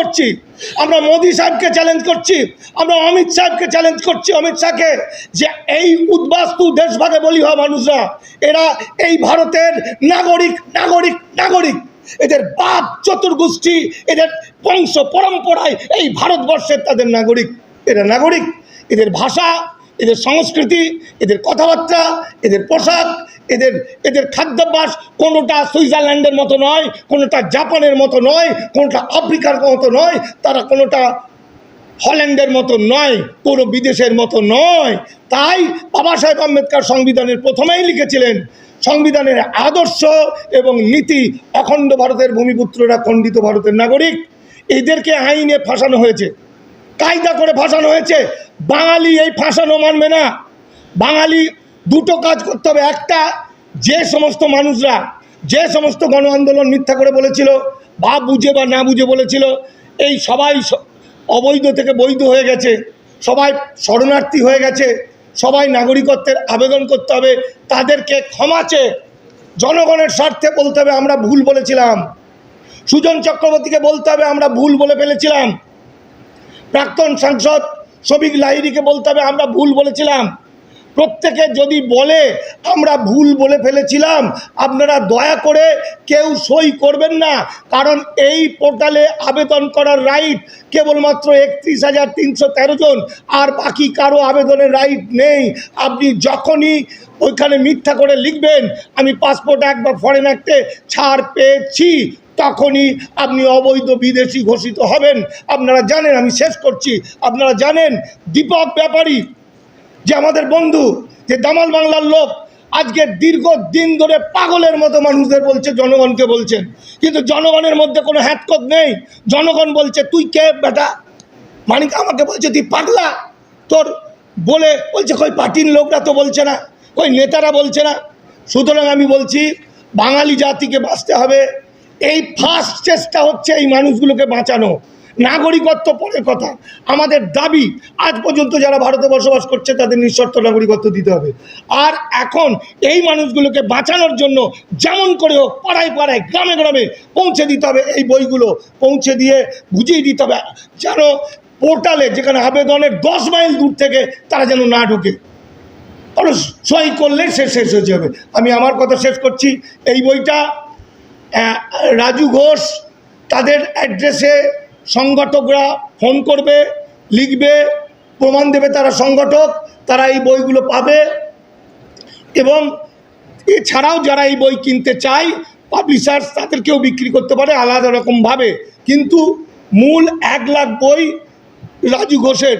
করছি। আমরা মোদী সাহেবকে চ্যালেঞ্জ করছি, আমরা অমিত সাহেবকে চ্যালেঞ্জ করছি। অমিত শাহকে যে এই উদ্বাস্তু দেশভাগে বলি হওয়া মানুষরা, এরা এই ভারতের নাগরিক নাগরিক নাগরিক। এদের বাপ চতুর্গোষ্ঠী, এদের বংশ পরম্পরায় এই ভারতবর্ষের তাদের নাগরিক। এরা নাগরিক। এদের ভাষা এদের সংস্কৃতি, এদের কথাবার্তা, এদের পোশাক, এদের এদের খাদ্যাভ্যাস কোনোটা সুইজারল্যান্ডের মতো নয়, কোনোটা জাপানের মতো নয়, কোনোটা আফ্রিকার মতো নয়, তারা কোনোটা হল্যান্ডের মতো নয় কোনো বিদেশের মতো নয়। তাই বাবা সাহেব আম্বেদকর সংবিধানের প্রথমেই লিখেছিলেন, সংবিধানের আদর্শ এবং নীতি অখণ্ড ভারতের ভূমিপুত্ররা খণ্ডিত ভারতের নাগরিক। এদেরকে আইনে ফাঁসানো হয়েছে। কায়দা করে ফাঁসানো হয়েছে। বাঙালি এই ফাঁসানো মানবে না। বাঙালি দুটো কাজ করতে হবে। একটা, যে সমস্ত মানুষরা, যে সমস্ত গণ আন্দোলন মিথ্যা করে বলেছিল, বা বুঝে বা না বুঝে বলেছিল, এই সবাই অবৈধ থেকে বৈধ হয়ে গেছে, সবাই শরণার্থী হয়ে গেছে, সবাই নাগরিকত্বের আবেদন করতে হবে, তাদেরকে ক্ষমা চেয়ে জনগণের স্বার্থে বলতে হবে, আমরা ভুল বলেছিলাম। সুজন চক্রবর্তীকে বলতে হবে, আমরা ভুল বলে ফেলেছিলাম। প্রাক্তন সাংসদ শফিক লাহিড়িকে বলতে হবে, আমরা ভুল বলেছিলাম। প্রত্যেকে যদি বলে, আমরা ভুল বলে ফেলেছিলাম, আপনারা দয়া করে কেউ সই করবেন না, কারণ এই পোর্টালে আবেদন করার রাইট কেবলমাত্র একত্রিশ হাজার তিনশো তেরো জন, আর বাকি কারও আবেদনের রাইট নেই। আপনি যখনই ওইখানে মিথ্যা করে লিখবেন, আমি পাসপোর্ট বা ফরেন অ্যাক্টে ছাড় পেয়েছি। তখনই আপনি অবৈধ বিদেশি ঘোষিত হবেন। আপনারা জানেন, আমি শেষ করছি। আপনারা জানেন, দীপক ব্যাপারী, যে আমাদের বন্ধু, যে দামাল বাংলার লোক, আজকে দীর্ঘ দিন ধরে পাগলের মতো মানুষদের বলছে, জনগণকে বলছেন। কিন্তু জনগণের মধ্যে কোনো হ্যাতকত নেই। জনগণ বলছে, তুই কে বেটা? মানিক আমাকে বলছে, তুই পাগলা? তোর বলে বলছে, কই পার্টির লোকরা তো বলছে না, কই নেতারা বলছে না। সুতরাং আমি বলছি, বাঙালি জাতিকে বাঁচতে হবে। এই ফার্স্ট চেষ্টা হচ্ছে এই মানুষগুলোকে বাঁচানো। নাগরিকত্ব পরের কথা। আমাদের দাবি, আজ পর্যন্ত যারা ভারতে বসবাস করছে, তাদের নিঃশর্ত নাগরিকত্ব দিতে হবে। আর এখন এই মানুষগুলোকে বাঁচানোর জন্য যেমন করে হোক, পাড়ায় পাড়ায়, গ্রামে গ্রামে পৌঁছে দিতে হবে এই বইগুলো। পৌঁছে দিয়ে বুঝিয়ে দিতে হবে, যেন পোর্টালে, যেখানে আবেদনের দশ মাইল দূর থেকে তারা যেন না ঢোকে। সই করলে সে শেষ হয়ে যাবে। আমি আমার কথা শেষ করছি। এই বইটা রাজু ঘোষ তাদের অ্যাড্রেসে সংগঠকরা ফোন করবে, লিখবে, প্রমাণ দেবে তারা সংগঠক, তারা এই বইগুলো পাবে। এবং এছাড়াও যারা এই বই কিনতে চায় পাবলিশার্স তাদেরকেও বিক্রি করতে পারে আলাদা রকমভাবে। কিন্তু মূল এক লাখ বই রাজু ঘোষের